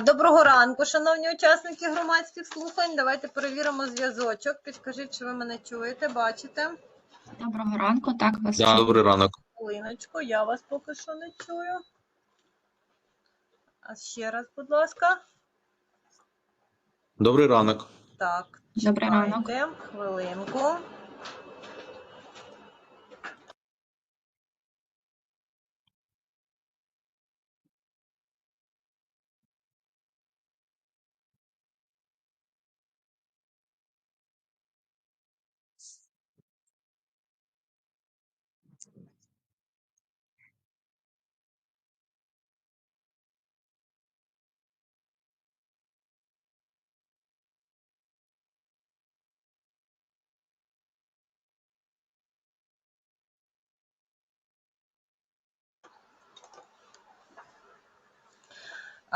Доброго ранку, шановні учасники громадських слухань. Давайте перевіримо зв'язочок. Підкажіть, чи ви мене чуєте, бачите? Доброго ранку, так вас Да, добрий ранок. Хвилиночку, я вас поки що не чую. А ще раз, будь ласка. Добрий ранок. Так, Добрий ранок. хвилинку.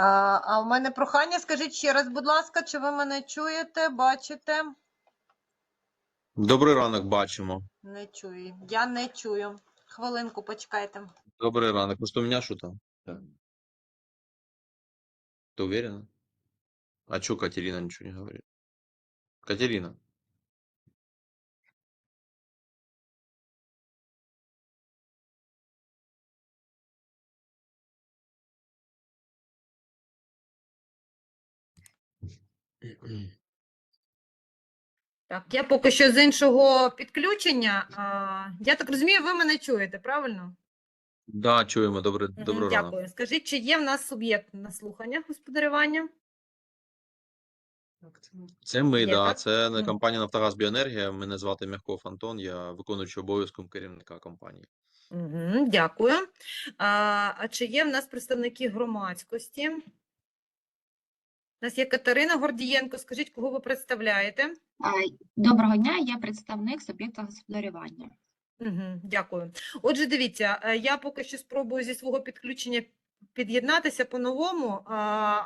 А, а в мене прохання, скажіть ще раз, будь ласка, чи ви мене чуєте, бачите? Добрий ранок, бачимо. Не чую. Я не чую. Хвилинку, почекайте. Добрий ранок. Просто у меня что там? Ты уверена? А чё Катерина ничего не говорит? Катерина. Так, я поки що з іншого підключення. А, я так розумію, ви мене чуєте, правильно? Да, чуємо. Добрий ранок. Дякую. Скажіть, чи є в нас суб'єкт на слухання господарювання? Це ми, Є, да. так? Це не компанія Нафтогаз Біоенергія. Мене звати Мягков Антон, я виконуючий обов'язком керівника компанії. Угу, дякую. А, а чи є в нас представники громадськості? У нас є Катерина Гордієнко. Скажіть, кого ви представляєте? Доброго дня, я представник суб'єкта господарювання. Угу, дякую. Отже, дивіться, е, я поки що спробую зі свого підключення під'єднатися по-новому, а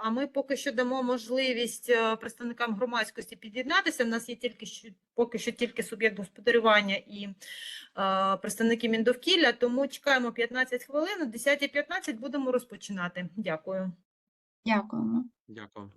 а ми поки що дамо можливість е, представникам громадськості під'єднатися. У нас є тільки що поки що тільки суб'єкт господарювання і е, представники Міндовкілля, тому чекаємо 15 хвилин. О 10.15 будемо розпочинати. Дякую. Дякуємо. Дякую.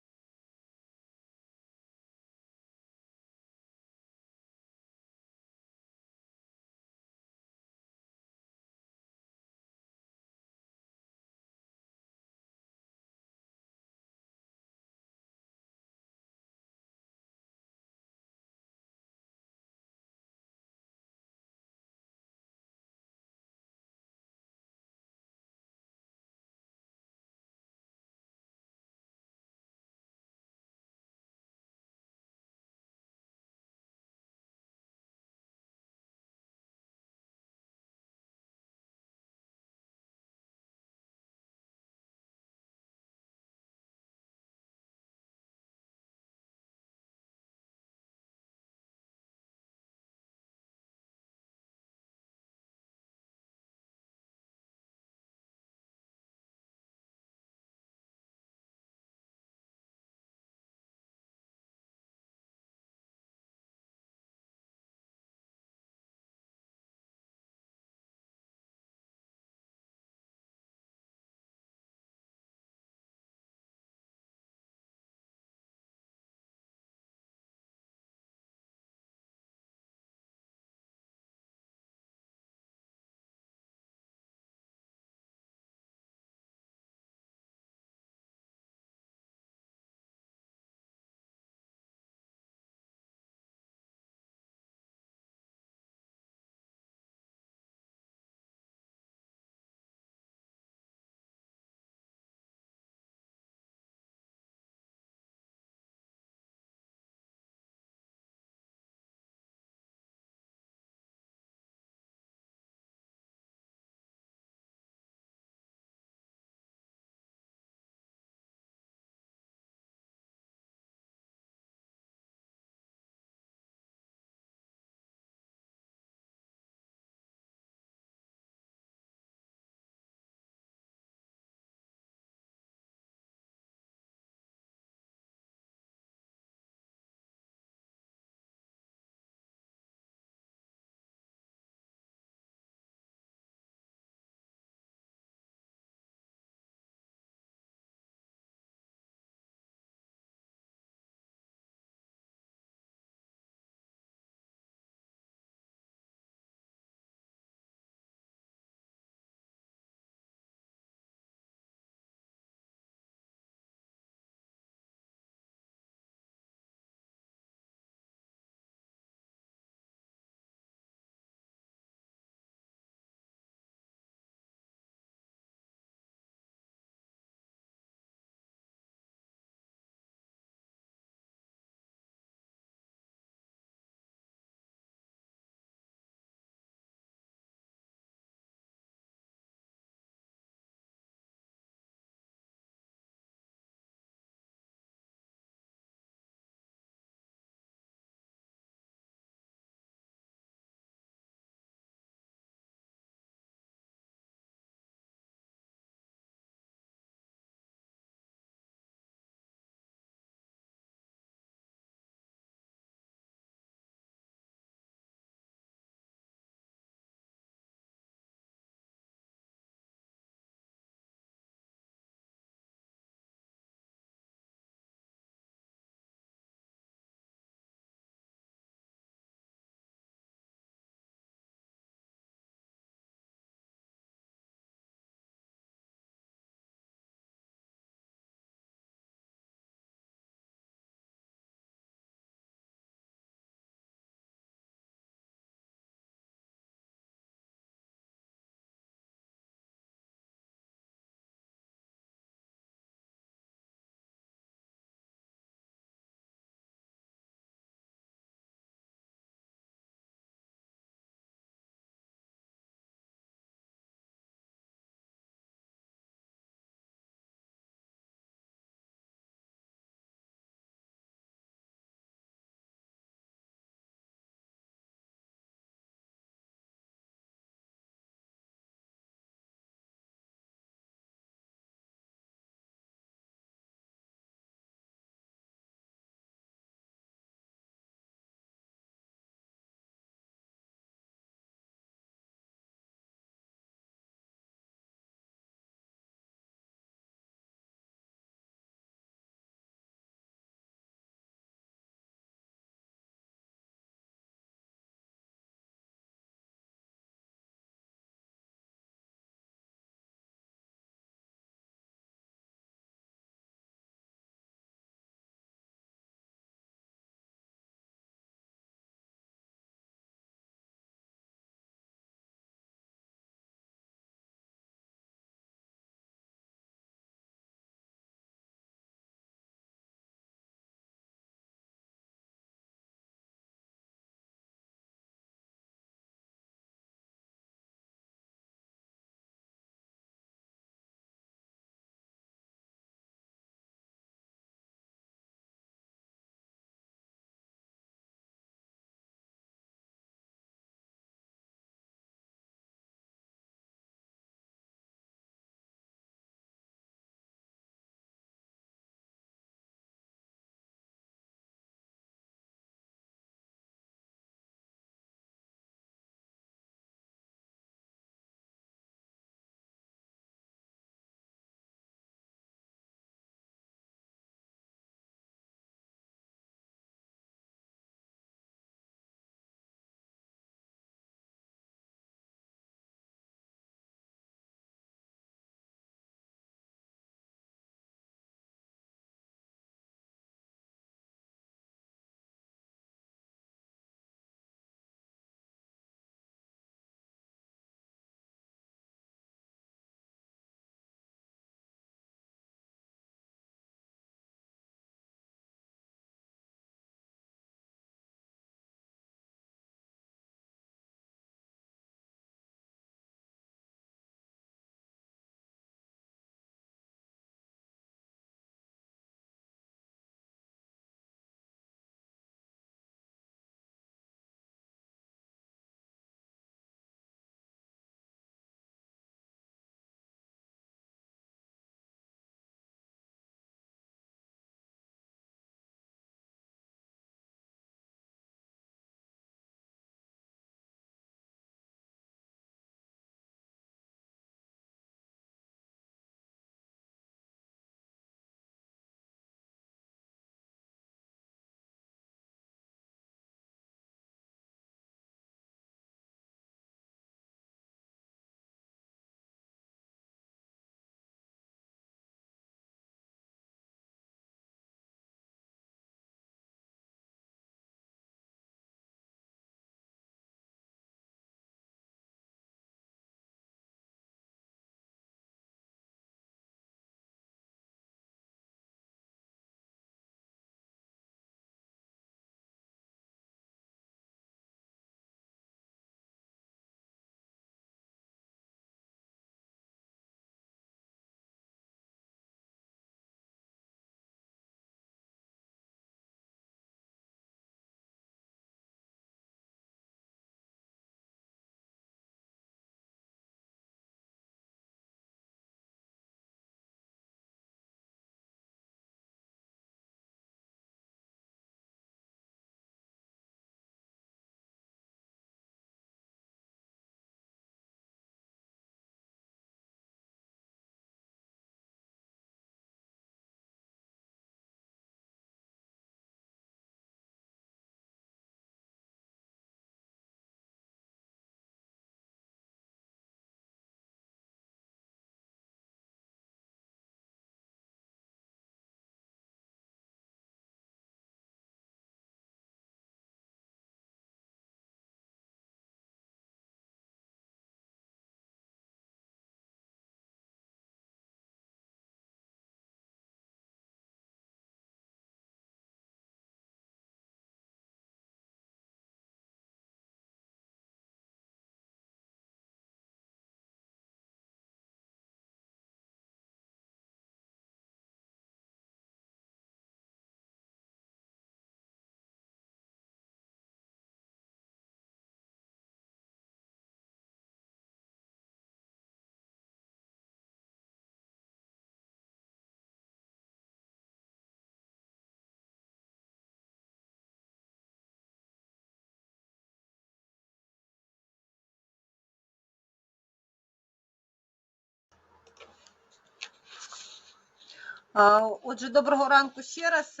Отже, доброго ранку ще раз.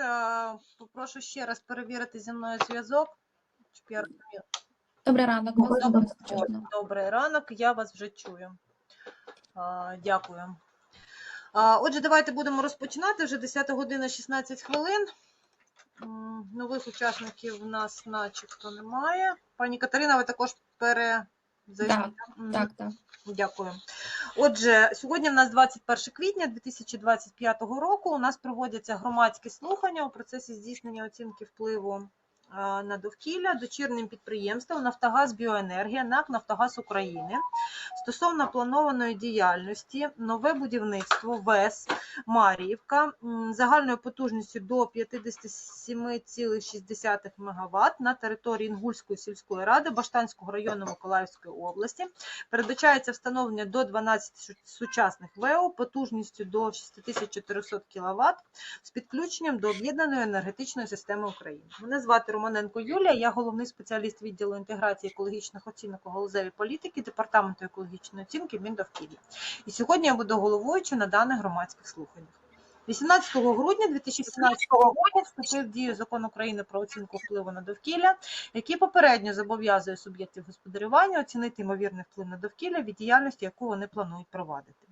Попрошу ще раз перевірити зі мною зв'язок. Добрий ранок, чутно. Добрий ранок, я вас вже чую. Дякую. Отже, давайте будемо розпочинати. Вже 10 година 16 хвилин. Нових учасників в нас начебто немає. Пані Катерина, ви також пере... Так, Так, так. Дякую. Отже, сьогодні в нас 21 квітня 2025 року. У нас проводяться громадські слухання у процесі здійснення оцінки впливу на довкілля дочірнім підприємством Нафтогаз Біоенергія НАК Нафтогаз України стосовно планованої діяльності нове будівництво ВЕС Маріївка загальною потужністю до 57,6 МВт на території Інгульської сільської ради Баштанського району Миколаївської області. Передбачається встановлення до 12 сучасних ВЕО потужністю до 6400 кВт з підключенням до об'єднаної енергетичної системи України. Мене звати Романенко Юлія, я головний спеціаліст відділу інтеграції екологічних оцінок у галузевій політики Департаменту екологічної оцінки Міндовкілля. І сьогодні я буду головуючою на даних громадських слуханнях. 18 грудня 2017 року вступив в дію закон України про оцінку впливу на довкілля, який попередньо зобов'язує суб'єктів господарювання оцінити ймовірний вплив на довкілля від діяльності, яку вони планують провадити.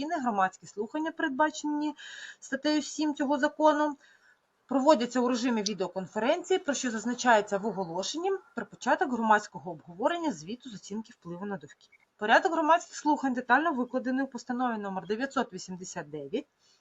громадські слухання, передбачені статтею 7 цього закону, проводяться у режимі відеоконференції, про що зазначається в оголошенні про початок громадського обговорення звіту з оцінки впливу на довкілля. Порядок громадських слухань детально викладений у постанові номер 989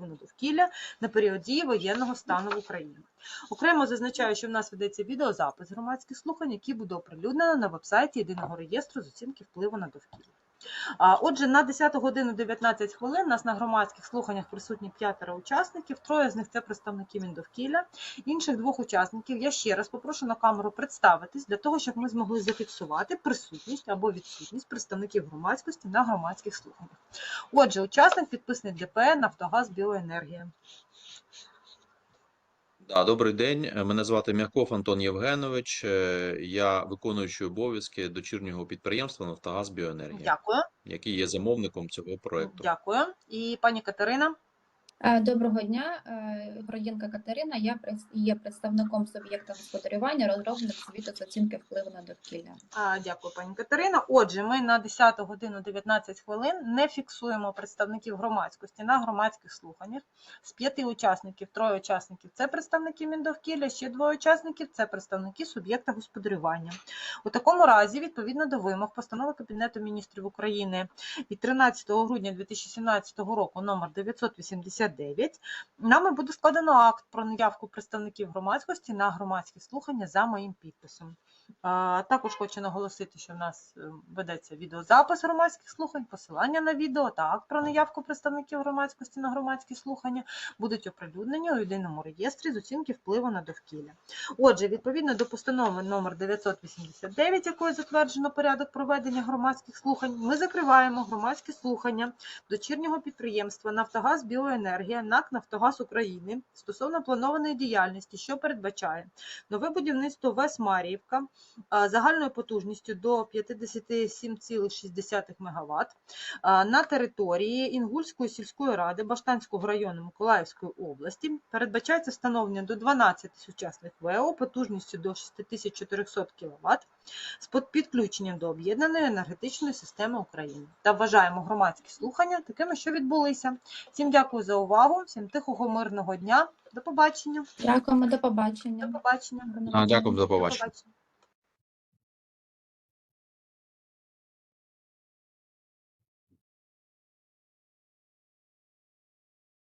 на довкілля на період дії воєнного стану в Україні. Окремо зазначаю, що в нас ведеться відеозапис громадських слухань, який буде оприлюднено на вебсайті єдиного реєстру з оцінки впливу на довкілля. Отже, на 10 годину 19 хвилин нас на громадських слуханнях присутні п'ятеро учасників. Троє з них це представники Міндовкілля. Інших двох учасників я ще раз попрошу на камеру представитись для того, щоб ми змогли зафіксувати присутність або відсутність представників громадськості на громадських слуханнях. Отже, учасник підписаний ДП Нафтогаз Біоенергія. Да, добрий день. Е, Мене звати Мяков Антон Євгенович. Е, Я виконуючий обов'язки дочірнього підприємства Нафтогаз Біоенергія, Дякую. який є замовником цього проекту. Дякую. І пані Катерина. Е, Доброго дня, е, Гроєнка Катерина. Я є представником суб'єкта господарювання, розробник звіту з оцінки впливу на довкілля. А, Дякую, пані Катерина. Отже, ми на 10 годину 19 хвилин не фіксуємо представників громадськості на громадських слуханнях. З п'яти учасників, троє учасників це представники Міндовкілля, ще двоє учасників це представники суб'єкта господарювання. У такому разі, відповідно до вимог постанови Кабінету міністрів України від 13 грудня 2017 року номер 989, нами буде складено акт про наявку представників громадськості на громадські слухання за моїм підписом. Також хочу наголосити, що в нас е, ведеться відеозапис громадських слухань, посилання на відео та акт про наявку представників громадськості на громадські слухання будуть оприлюднені у єдиному реєстрі з оцінки впливу на довкілля. Отже, відповідно до постанови номер 989, якою затверджено порядок проведення громадських слухань, ми закриваємо громадські слухання дочірнього підприємства Нафтогаз Біоенергія НАК Нафтогаз України стосовно планованої діяльності, що передбачає нове будівництво ВЕС Маріївка загальною потужністю до 57,6 МВт на території Інгульської сільської ради Баштанського району Миколаївської області. Передбачається встановлення до 12 сучасних ВЕО потужністю до 6400 кВт з підключенням до об'єднаної енергетичної системи України. Та вважаємо громадські слухання такими, що відбулися. Всім дякую за увагу, всім тихого мирного дня. До побачення. Дякуємо, до До побачення. побачення. А. Дякую за До побачення. побачення.